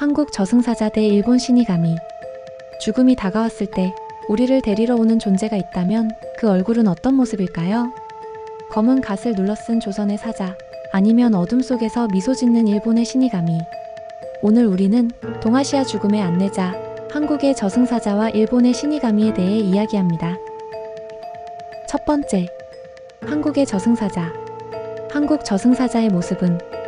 한국 저승사자 대 일본 시니가미. 죽음이 다가왔을 때 우리를 데리러 오는 존재가 있다면 그 얼굴은 어떤 모습일까요? 검은 갓을 눌러쓴 조선의 사자, 아니면 어둠 속에서 미소 짓는 일본의 시니가미. 오늘 우리는 동아시아 죽음의 안내자, 한국의 저승사자와 일본의 시니가미에 대해 이야기합니다. 첫 번째, 한국의 저승사자. 한국 저승사자의 모습은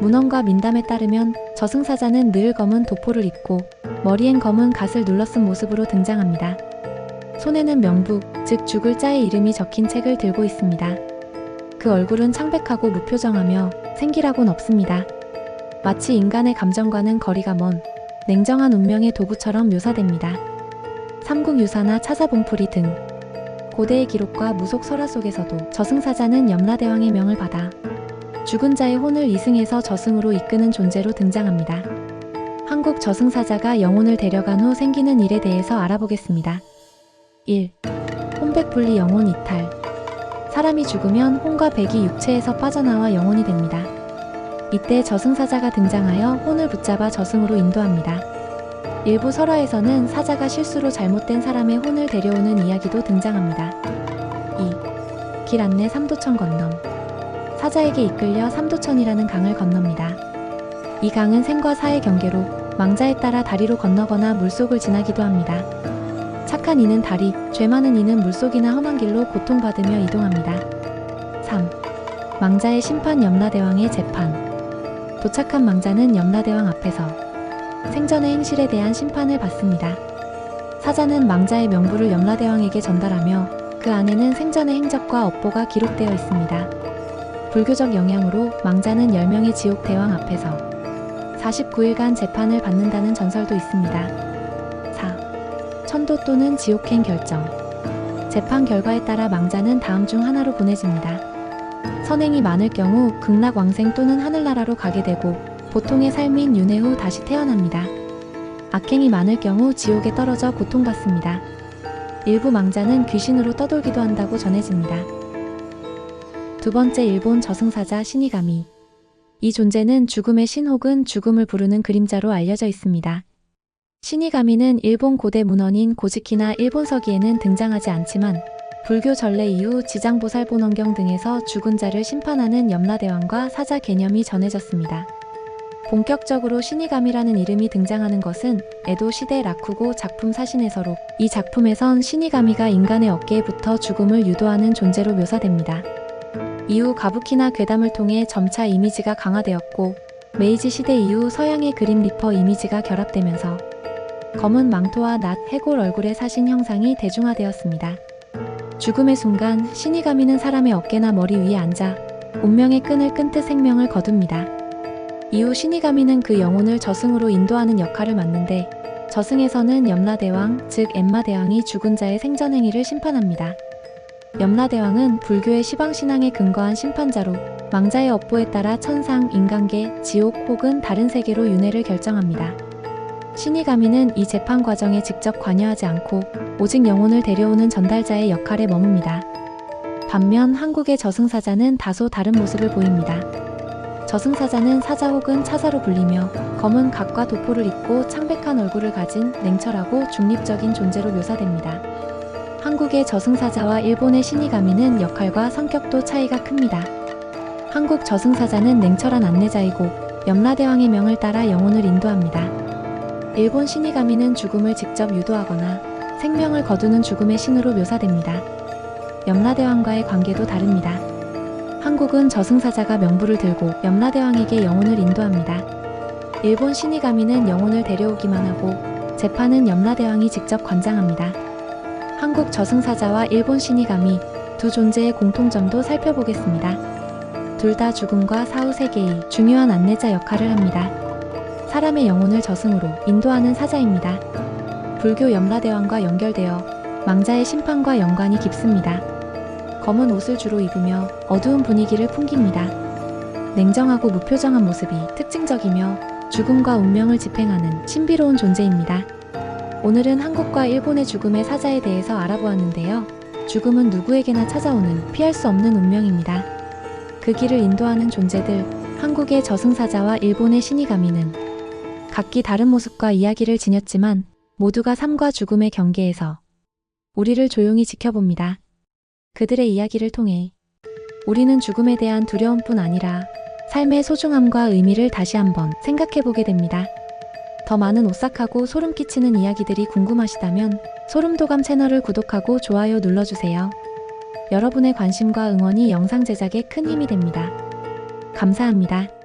문헌과 민담에 따르면 저승사자는 늘 검은 도포를 입고 머리엔 검은 갓을 눌러쓴 모습으로 등장합니다. 손에는 명부, 즉 죽을 자의 이름이 적힌 책을 들고 있습니다. 그 얼굴은 창백하고 무표정하며 생기라곤 없습니다. 마치 인간의 감정과는 거리가 먼 냉정한 운명의 도구처럼 묘사됩니다. 삼국유사나 차사봉풀이 등 고대의 기록과 무속 설화 속에서도 저승사자는 염라대왕의 명을 받아 죽은 자의 혼을 이승에서 저승으로 이끄는 존재로 등장합니다. 한국 저승사자가 영혼을 데려간 후 생기는 일에 대해서 알아보겠습니다. 1. 혼백분리 영혼 이탈. 사람이 죽으면 혼과 백이 육체에서 빠져나와 영혼이 됩니다. 이때 저승사자가 등장하여 혼을 붙잡아 저승으로 인도합니다. 일부 설화에서는 사자가 실수로 잘못된 사람의 혼을 데려오는 이야기도 등장합니다. 2. 길 안내 삼도천 건넌. 사자에게 이끌려 삼도천이라는 강을 건넙니다. 이 강은 생과 사의 경계로 망자에 따라 다리로 건너거나 물속을 지나기도 합니다. 착한 이는 다리, 죄 많은 이는 물속이나 험한 길로 고통받으며 이동합니다. 3. 망자의 심판 염라대왕의 재판. 도착한 망자는 염라대왕 앞에서 생전의 행실에 대한 심판을 받습니다. 사자는 망자의 명부를 염라대왕에게 전달하며 그 안에는 생전의 행적과 업보가 기록되어 있습니다. 불교적 영향으로 망자는 10명의 지옥 대왕 앞에서 49일간 재판을 받는다는 전설도 있습니다. 4. 천도 또는 지옥행 결정. 재판 결과에 따라 망자는 다음 중 하나로 보내집니다. 선행이 많을 경우 극락 왕생 또는 하늘나라로 가게 되고 보통의 삶인 윤회 후 다시 태어납니다. 악행이 많을 경우 지옥에 떨어져 고통받습니다. 일부 망자는 귀신으로 떠돌기도 한다고 전해집니다. 두 번째 일본 저승사자 시니가미. 이 존재는 죽음의 신 혹은 죽음을 부르는 그림자로 알려져 있습니다. 시니가미는 일본 고대 문헌인 고지키나 일본 서기에는 등장하지 않지만 불교 전래 이후 지장보살본원경 등에서 죽은 자를 심판하는 염라대왕과 사자 개념이 전해졌습니다. 본격적으로 시니가미라는 이름이 등장하는 것은 에도 시대 라쿠고 작품 사신에서로 이 작품에선 시니가미가 인간의 붙어 죽음을 유도하는 존재로 묘사됩니다. 이후 가부키나 괴담을 통해 점차 이미지가 강화되었고 메이지 시대 이후 서양의 그림 리퍼 이미지가 결합되면서 검은 망토와 낫, 해골 얼굴의 사신 형상이 대중화되었습니다. 죽음의 순간 시니가미는 사람의 어깨나 머리 위에 앉아 운명의 끈을 끈 듯 생명을 거둡니다. 이후 시니가미는 그 영혼을 저승으로 인도하는 역할을 맡는데 저승에서는 염라대왕, 즉 엠마대왕이 죽은 자의 생전 행위를 심판합니다. 염라대왕은 불교의 시방신앙에 근거한 심판자로 망자의 업보에 따라 천상, 인간계, 지옥 혹은 다른 세계로 윤회를 결정합니다. 시니가미는 이 재판 과정에 직접 관여하지 않고 오직 영혼을 데려오는 전달자의 역할에 머뭅니다. 반면 한국의 저승사자는 다소 다른 모습을 보입니다. 저승사자는 사자 혹은 차사로 불리며 검은 각과 도포를 입고 창백한 얼굴을 가진 냉철하고 중립적인 존재로 묘사됩니다. 한국의 저승사자와 일본의 시니가미는 역할과 성격도 차이가 큽니다. 한국 저승사자는 냉철한 안내자이고 염라대왕의 명을 따라 영혼을 인도합니다. 일본 시니가미는 죽음을 직접 유도하거나 생명을 거두는 죽음의 신으로 묘사됩니다. 염라대왕과의 관계도 다릅니다. 한국은 저승사자가 명부를 들고 염라대왕에게 영혼을 인도합니다. 일본 시니가미는 영혼을 데려오기만 하고 재판은 염라대왕이 직접 관장합니다. 한국 저승사자와 일본 시니가미 두 존재의 공통점도 살펴보겠습니다. 둘 다 죽음과 사후 세계의 중요한 안내자 역할을 합니다. 사람의 영혼을 저승으로 인도하는 사자입니다. 불교 염라대왕과 연결되어 망자의 심판과 연관이 깊습니다. 검은 옷을 주로 입으며 어두운 분위기를 풍깁니다. 냉정하고 무표정한 모습이 특징적이며 죽음과 운명을 집행하는 신비로운 존재입니다. 오늘은 한국과 일본의 죽음의 사자에 대해서 알아보았는데요. 죽음은 누구에게나 찾아오는 피할 수 없는 운명입니다. 그 길을 인도하는 존재들, 한국의 저승사자와 일본의 시니가미는 각기 다른 모습과 이야기를 지녔지만 모두가 삶과 죽음의 경계에서 우리를 조용히 지켜봅니다. 그들의 이야기를 통해 우리는 죽음에 대한 두려움뿐 아니라 삶의 소중함과 의미를 다시 한번 생각해 보게 됩니다. 더 많은 오싹하고 소름 끼치는 이야기들이 궁금하시다면 소름도감 채널을 구독하고 좋아요 눌러주세요. 여러분의 관심과 응원이 영상 제작에 큰 힘이 됩니다. 감사합니다.